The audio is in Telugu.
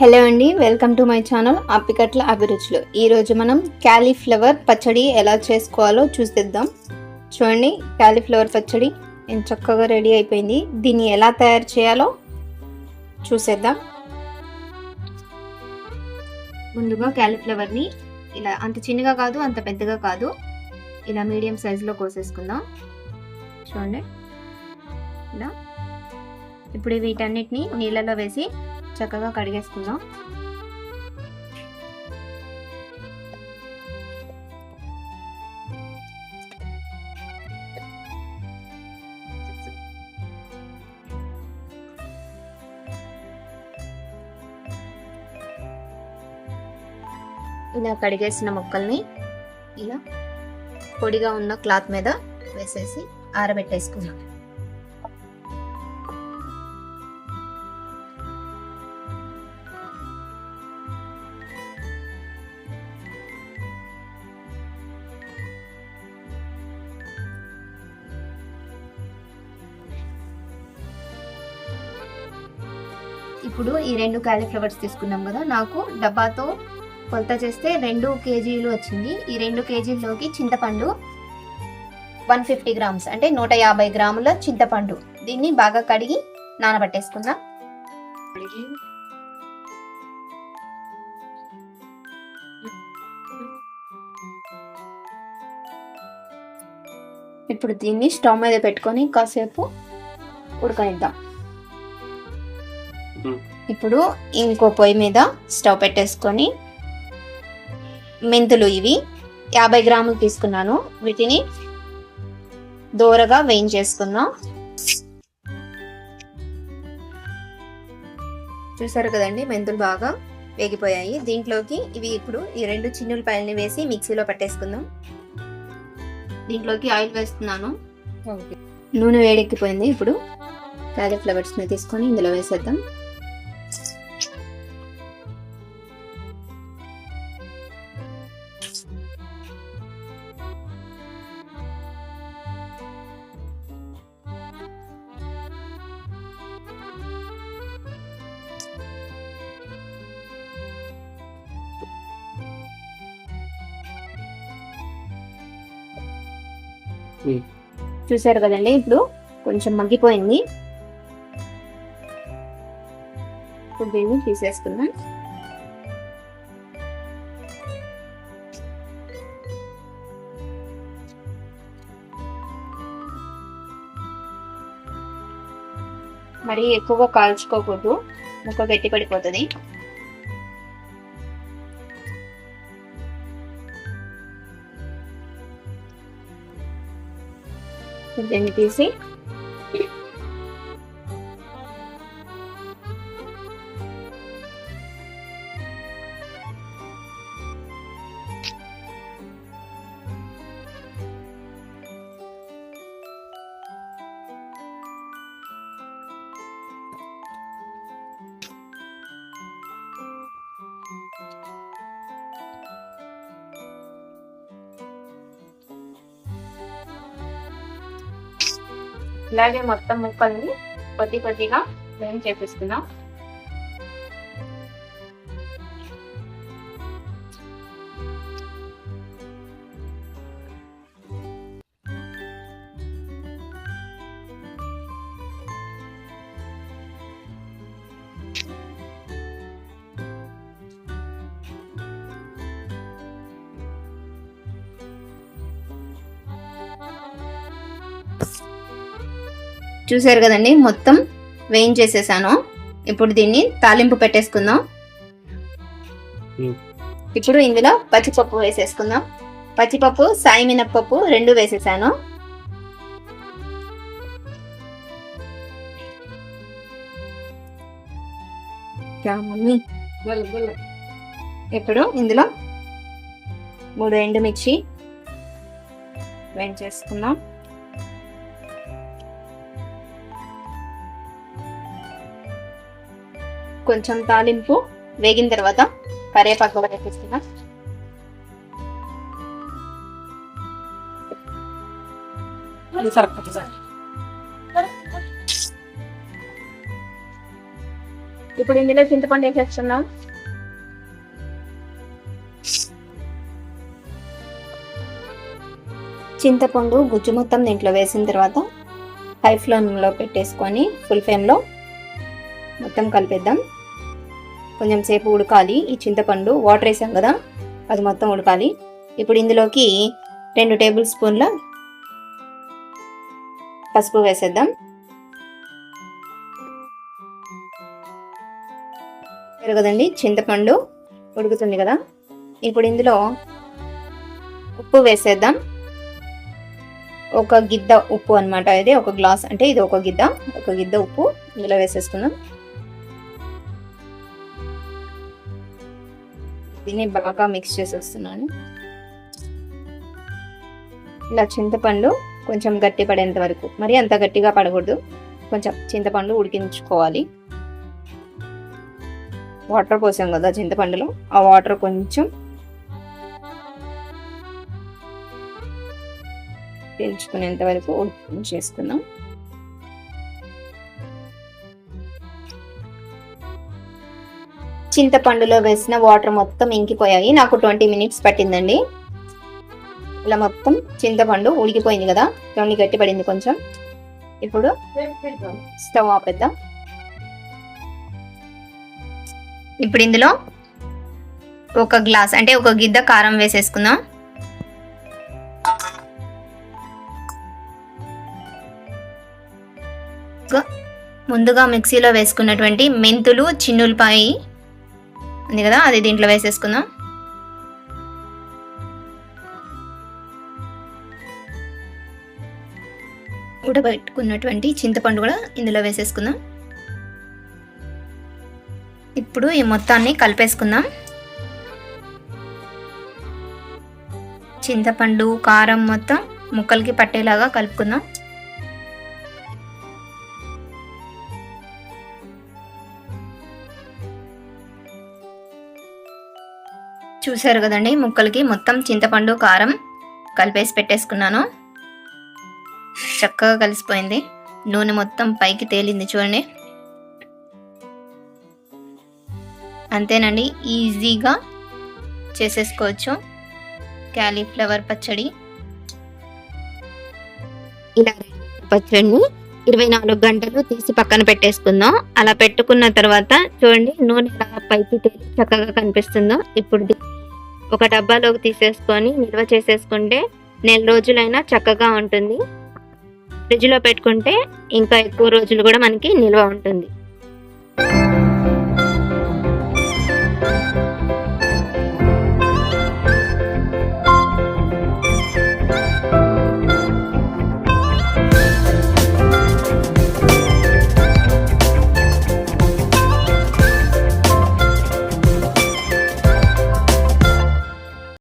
హలో అండి welcome to my channel Appikatla అభిరుచులు. ఈరోజు మనం క్యాలీఫ్లవర్ పచ్చడి ఎలా చేసుకోవాలో చూసేద్దాం. చూడండి క్యాలీఫ్లవర్ పచ్చడి నేను చక్కగా రెడీ అయిపోయింది. దీన్ని ఎలా తయారు చేయాలో చూసేద్దాం. ముందుగా క్యాలీఫ్లవర్ని ఇలా అంత చిన్నగా కాదు అంత పెద్దగా కాదు ఇలా మీడియం సైజులో కోసేసుకుందాం. చూడండి. ఇలా. ఇప్పుడు వీటన్నిటిని నీళ్ళలో వేసి చక్కగా కడిగేసుకుందాం. ఇలా కడిగేసిన మొక్కల్ని ఇలా పొడిగా ఉన్న క్లాత్ మీద వేసేసి ఆరబెట్టేసుకున్నాం ఇప్పుడు ఈ రెండు కాలీఫ్లవర్స్ తీసుకున్నాం కదా నాకు డబ్బాతో కొలత చేస్తే రెండు కేజీలు వచ్చింది. ఈ రెండు కేజీల్లోకి చింతపండు వన్ ఫిఫ్టీ గ్రామ్స్ అంటే నూట యాభై గ్రాముల చింతపండు. దీన్ని బాగా కడిగి నానబెట్టేసుకుందాం. ఇప్పుడు దీన్ని స్టవ్ మీద పెట్టుకొని కాసేపు ఉడకనిద్దాం. ఇప్పుడు ఇంకో పొయ్యి మీద స్టవ్ పెట్టేసుకొని మెంతులు ఇవి యాభై గ్రాములు తీసుకున్నాను. వీటిని దోరగా వేయించేసుకుందాం. చూసారు కదండి మెంతులు బాగా వేగిపోయాయి. దీంట్లోకి ఇవి ఇప్పుడు ఈ రెండు చిన్నులపాయలని వేసి మిక్సీలో పట్టేసుకుందాం. దీంట్లోకి ఆయిల్ వేస్తున్నాను. నూనె వేడెక్కిపోయింది. ఇప్పుడు కాలీఫ్లవర్స్ని తీసుకొని ఇందులో వేసేద్దాం. Hmm. చూసారు కదండి? ఇప్పుడు కొంచెం మగ్గిపోయింది. ఇప్పుడు దీన్ని తీసేసుకుందాం. మరి ఎక్కువగా కాల్చుకోకూడదు. ముక్క గట్టి పడిపోతుంది దీన్ని తీసి ఇలాగే మొత్తం ముక్కల్ని కొద్ది కొద్దిగా వేయం చూసారు కదండి మొత్తం వేయించేసేసాను. ఇప్పుడు దీన్ని తాలింపు పెట్టేసుకుందాం. ఇప్పుడు ఇందులో పచ్చిపప్పు వేసేసుకుందాం. పచ్చిపప్పు సాయి మినప్పప్పు రెండు వేసేసాను. ఇప్పుడు ఇందులో మూడు ఎండుమిర్చి వేయించేసుకుందాం. కొంచెం తాలింపు వేగిన తర్వాత కరివేపాకు వేసేస్తున్నా. ఇప్పుడు ఇందులో చింతపండు వేసేస్తున్నాం. చింతపండు గుజ్జు మొత్తం దీంట్లో వేసిన తర్వాత హై ఫ్లేమ్లో పెట్టేసుకొని ఫుల్ ఫ్లేమ్లో మొత్తం కలిపేద్దాం. కొంచెం సేపు ఉడకాలి. ఈ చింతపండు వాటర్ వేసాం కదా అది మొత్తం ఉడకాలి. ఇప్పుడు ఇందులోకి రెండు టేబుల్ స్పూన్ల పసుపు వేసేద్దాం. కదండి చింతపండు ఉడుకుతుంది కదా. ఇప్పుడు ఇందులో ఉప్పు వేసేద్దాం. ఒక గిద్ద ఉప్పు అన్నమాట ఇది ఒక గ్లాస్ అంటే ఇది ఒక గిద్ద ఒక గిద్ద ఉప్పు ఇందులో వేసేసుకుందాం. దీన్ని బాగా మిక్స్ చేసేస్తున్నాను. ఇలా చింతపండు కొంచెం గట్టి పడేంత వరకు. మరి అంత గట్టిగా పడకూడదు. కొంచెం చింతపండు ఉడికించుకోవాలి. వాటర్ పోసాం కదా చింతపండులో. ఆ వాటర్ కొంచెం పెంచుకునేంత వరకు చేసుకుందాం చింతపండులో వేసిన వాటర్ మొత్తం ఇంకిపోయాయి. నాకు ట్వంటీ మినిట్స్ పట్టిందండి. ఇలా మొత్తం చింతపండు ఉడికిపోయింది కదా. చూడండి గట్టి పడింది కొంచెం. ఇప్పుడు స్టవ్ ఆపేద్దాం ఇప్పుడు ఇందులో ఒక గ్లాస్ అంటే ఒక గిద్ద కారం వేసేసుకుందాం. ముందుగా మిక్సీలో వేసుకున్నటువంటి మెంతులు చిన్నులపాయి ఉంది కదా అది దీంట్లో వేసేసుకుందాం. ఉడబెట్టుకున్నటువంటి చింతపండు కూడా ఇందులో వేసేసుకుందాం. ఇప్పుడు ఈ మొత్తాన్ని కలిపేసుకుందాం. చింతపండు కారం మొత్తం ముక్కలకి పట్టేలాగా కలుపుకుందాం. చూశారు కదండి ముక్కలకి మొత్తం చింతపండు కారం కలిపేసి పెట్టేసుకున్నాను. చక్కగా కలిసిపోయింది. నూనె మొత్తం పైకి తేలింది చూడండి. అంతేనండి ఈజీగా చేసేసుకోవచ్చు. క్యాలీఫ్లవర్ పచ్చడి. ఇలా పచ్చడిని ఇరవై నాలుగు గంటలు తీసి పక్కన పెట్టేసుకుందాం. అలా పెట్టుకున్న తర్వాత చూడండి నూనె పైకి తేలి చక్కగా కనిపిస్తుందో. ఇప్పుడు ఒక డబ్బాలోకి తీసేసుకొని నిల్వ చేసేసుకుంటే నెల రోజులైనా చక్కగా ఉంటుంది. ఫ్రిడ్జ్లో పెట్టుకుంటే ఇంకా ఎక్కువ రోజులు కూడా మనకి నిల్వ ఉంటుంది.